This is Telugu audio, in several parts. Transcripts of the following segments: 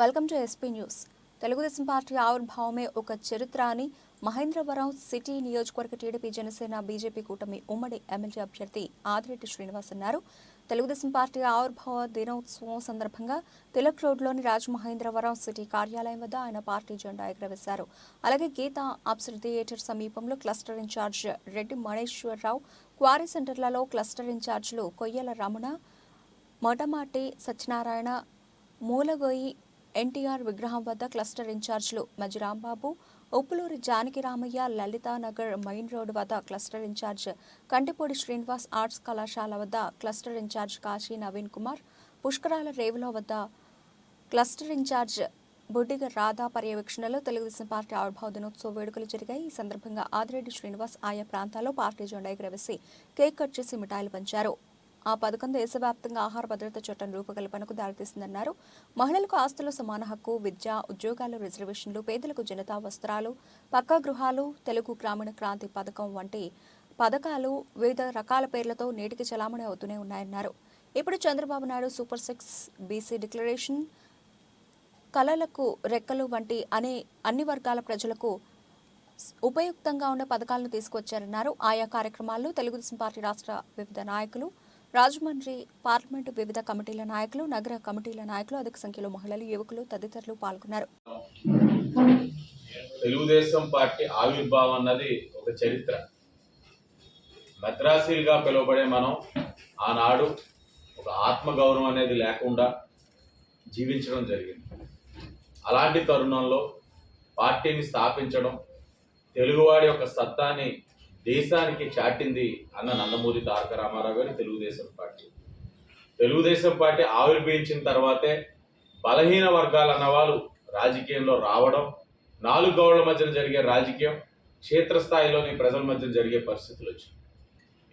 Welcome to SP news. Telugu Desam party ఆవిర్భావమే ఒక చరిత్ర అని మహేంద్రవరం సిటీ నియోజకవర్గ టీడీపీ జనసేన బీజేపీ కూటమి ఉమ్మడి ఎమ్మెల్యే అభ్యర్థి ఆదిరెడ్డి శ్రీనివాస్ అన్నారు. తెలుగుదేశం పార్టీ ఆవిర్భావ దినోత్సవం సందర్భంగా తిలక్ రోడ్లోని రాజమహేంద్రవరం సిటీ కార్యాలయం వద్ద ఆయన పార్టీ జెండా ఎగురవేశారు. అలాగే గీతా అప్సర్ థియేటర్ సమీపంలో cluster incharge Reddy Maneswararao quarry సెంటర్లలో క్లస్టర్ ఇన్ఛార్జీలు కొయ్యల రమణ మొటమాటి సత్యనారాయణ మూలగోయి ఎన్టీఆర్ విగ్రహం వద్ద క్లస్టర్ ఇన్ఛార్జీలు మజ్జి రాంబాబు ఉప్పులూరి జానకి రామయ్య లలితానగర్ మెయిన్ రోడ్ వద్ద cluster incharge Kantipudi Srinivas arts కళాశాల వద్ద క్లస్టర్ ఇన్ఛార్జ్ కాశీ నవీన్ కుమార్ పుష్కరాల రేవుల వద్ద క్లస్టర్ ఇన్ఛార్జ్ బుడ్డిగ రాధా పర్యవేక్షణలో తెలుగుదేశం పార్టీ ఆవిర్భావ దినోత్సవ వేడుకలు జరిగాయి. ఈ సందర్భంగా ఆదిరెడ్డి శ్రీనివాస్ ఆయా ప్రాంతాల్లో పార్టీ జెండా ఎగురవేసి కేక్ కట్ చేసి మిఠాయిలు పంచారు. ఆ పథకం దేశవ్యాప్తంగా ఆహార భద్రత చట్టం రూపకల్పనకు దారితీస్తుందన్నారు మహిళలకు ఆస్తుల సమాన హక్కు విద్య ఉద్యోగాలు రిజర్వేషన్లు పేదలకు జనతా వస్త్రాలు పక్కా గృహాలు తెలుగు గ్రామీణ క్రాంతి పథకం వంటి పథకాలు వివిధ రకాల పేర్లతో నేటికి చలామణి అవుతూనే ఉన్నాయన్నారు. ఇప్పుడు Chandrababu Naidu super six BC declaration కళలకు రెక్కలు వంటి అనే అన్ని వర్గాల ప్రజలకు ఉపయుక్తంగా ఉండే పథకాలను తీసుకొచ్చారన్నారు. ఆయా కార్యక్రమాల్లో తెలుగుదేశం పార్టీ రాష్ట్ర వివిధ నాయకులు రాజమండ్రి పార్లమెంటు వివిధ కమిటీల నాయకులు నగర కమిటీల నాయకులు అధిక సంఖ్యలో మహిళలు యువకులు తదితరులు పాల్గొన్నారు. తెలుగుదేశం పార్టీ ఆవిర్భావం అన్నది ఒక చరిత్ర. మద్రాసీలుగా పిలువబడే మనం ఆనాడు ఒక ఆత్మగౌరవం అనేది లేకుండా జీవించడం జరిగింది. అలాంటి తరుణంలో పార్టీని స్థాపించడం తెలుగువాడి యొక్క సత్తాని దేశానికి చాటింది అన్న నందమూరి తారక రామారావు గారి తెలుగుదేశం పార్టీ. తెలుగుదేశం పార్టీ ఆవిర్భవించిన తర్వాతే బలహీన వర్గాలు అన్నవాళ్ళు రాజకీయంలో రావడం నాలుగు గౌడ్ల మధ్యన జరిగే రాజకీయం క్షేత్రస్థాయిలోని ప్రజల మధ్య జరిగే పరిస్థితులు వచ్చాయి.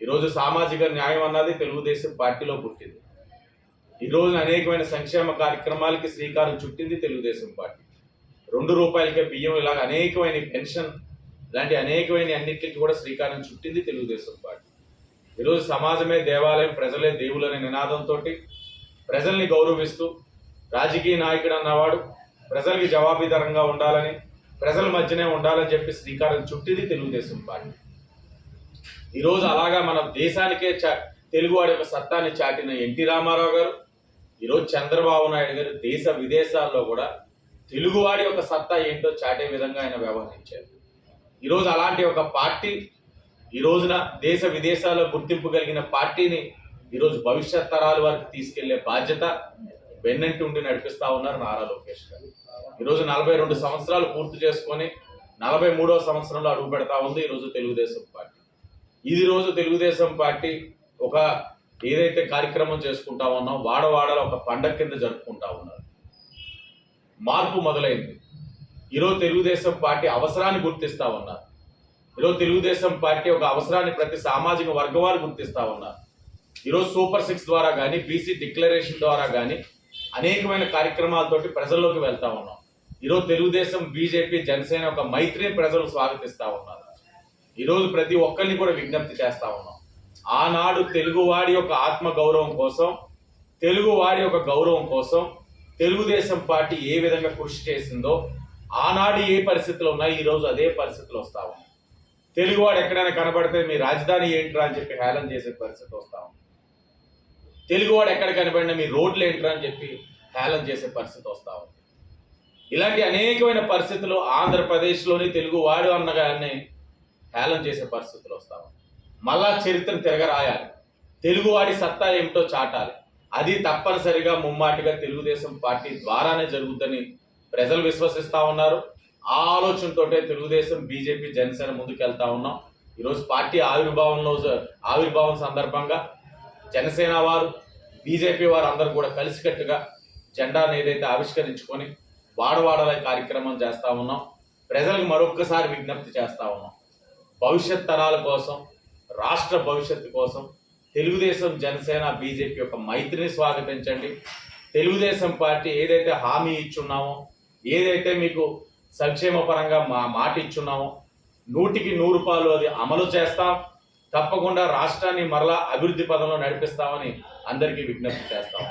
ఈరోజు సామాజిక న్యాయం అన్నది తెలుగుదేశం పార్టీలో పుట్టింది. ఈరోజు అనేకమైన సంక్షేమ కార్యక్రమాలకి శ్రీకారం చుట్టింది తెలుగుదేశం పార్టీ. రెండు రూపాయలకే బియ్యం ఇలాగ అనేకమైన పెన్షన్ ఇలాంటి అనేకమైన అన్నింటికి కూడా శ్రీకారం చుట్టింది తెలుగుదేశం పార్టీ. ఈరోజు సమాజమే దేవాలయం ప్రజలే దేవులు అనే నినాదంతో ప్రజల్ని గౌరవిస్తూ రాజకీయ నాయకుడు అన్నవాడు ప్రజలకి జవాబుదారంగా ఉండాలని ప్రజల మధ్యనే ఉండాలని చెప్పి శ్రీకారం చుట్టింది తెలుగుదేశం పార్టీ. ఈరోజు అలాగా మన దేశానికే తెలుగువాడి యొక్క సత్తాన్ని చాటిన ఎన్టీ రామారావు గారు ఈరోజు చంద్రబాబు నాయుడు గారు దేశ విదేశాల్లో కూడా తెలుగువాడి యొక్క సత్తా ఏంటో చాటే విధంగా ఆయన వ్యవహరించారు. ఈరోజు అలాంటి ఒక పార్టీ ఈ రోజున దేశ విదేశాల్లో గుర్తింపు కలిగిన పార్టీని ఈరోజు భవిష్యత్ తరాల వరకు తీసుకెళ్ళే బాధ్యత వెన్నంటి ఉండి నడిపిస్తా ఉన్నారు నారా లోకేష్ గారు. ఈరోజు నలభై రెండు సంవత్సరాలు పూర్తి చేసుకొని నలభై మూడవ సంవత్సరంలో అడుగు పెడతా ఉంది ఈరోజు తెలుగుదేశం పార్టీ. ఇది రోజు తెలుగుదేశం పార్టీ ఒక ఏదైతే కార్యక్రమం చేసుకుంటా ఉన్నాం వాడవాడలో ఒక పండగ కింద జరుపుకుంటా ఉన్నారు. మార్పు మొదలైంది. ఈరోజు తెలుగుదేశం పార్టీ అవసరాన్ని గుర్తిస్తా ఉన్నారు. ఈరోజు తెలుగుదేశం పార్టీ ఒక అవసరాన్ని ప్రతి సామాజిక వర్గం వారు గుర్తిస్తా ఉన్నారు. ఈరోజు సూపర్ సిక్స్ ద్వారా కానీ బీసీ డిక్లరేషన్ ద్వారా కానీ అనేకమైన కార్యక్రమాలతోటి ప్రజల్లోకి వెళ్తా ఉన్నాం. ఈరోజు తెలుగుదేశం బీజేపీ జనసేన ఒక మైత్రిని ప్రజలు స్వాగతిస్తూ ఉన్నారు. ఈరోజు ప్రతి ఒక్కరిని కూడా విజ్ఞప్తి చేస్తూ ఉన్నాం. ఆనాడు తెలుగువాడి యొక్క ఆత్మ గౌరవం కోసం తెలుగువాడి యొక్క గౌరవం కోసం తెలుగుదేశం పార్టీ ఏ విధంగా కృషి చేసిందో ఆనాడు ఏ పరిస్థితులు ఉన్నాయి ఈరోజు అదే పరిస్థితులు వస్తా ఉన్నాయి. తెలుగువాడు ఎక్కడైనా కనబడితే మీ రాజధాని ఏంట్రా అని చెప్పి హేళన చేసే పరిస్థితి వస్తా ఉంది. తెలుగువాడు ఎక్కడ కనబడినా మీ రోడ్లు ఏంట్రా అని చెప్పి హేళన చేసే పరిస్థితి వస్తా ఉంది. ఇలాంటి అనేకమైన పరిస్థితులు ఆంధ్రప్రదేశ్లోని తెలుగువాడు అన్నగానే హేళన చేసే పరిస్థితులు వస్తా ఉంది మళ్ళా చరిత్రను తిరగరాయాలి. తెలుగువాడి సత్తా ఏమిటో చాటాలి. అది తప్పనిసరిగా ముమ్మాటిగా తెలుగుదేశం పార్టీ ద్వారానే జరుగుతుందని ప్రజలు విశ్వసిస్తా ఉన్నారు. ఆ ఆలోచనతోటే తెలుగుదేశం బీజేపీ జనసేన ముందుకెళ్తా ఉన్నాం. ఈరోజు పార్టీ ఆవిర్భావంలో ఆవిర్భావం సందర్భంగా జనసేన వారు బీజేపీ వారు అందరూ కూడా కలిసికట్టుగా జెండాను ఏదైతే ఆవిష్కరించుకొని వాడవాడల కార్యక్రమం చేస్తూ ఉన్నాం. ప్రజలకు మరొక్కసారి విజ్ఞప్తి చేస్తూ ఉన్నాం. భవిష్యత్ తరాల కోసం రాష్ట్ర భవిష్యత్తు కోసం తెలుగుదేశం జనసేన బీజేపీ యొక్క మైత్రిని స్వాగతించండి. తెలుగుదేశం పార్టీ ఏదైతే హామీ ఇచ్చున్నామో ఏదైతే మీకు సంక్షేమ పరంగా మా మాట ఇచ్చున్నామో నూటికి నూరు రూపాయలు అది అమలు చేస్తాం. తప్పకుండా రాష్ట్రాన్ని మరలా అభివృద్ధి పదంలో నడిపిస్తామని అందరికీ విజ్ఞప్తి చేస్తాం.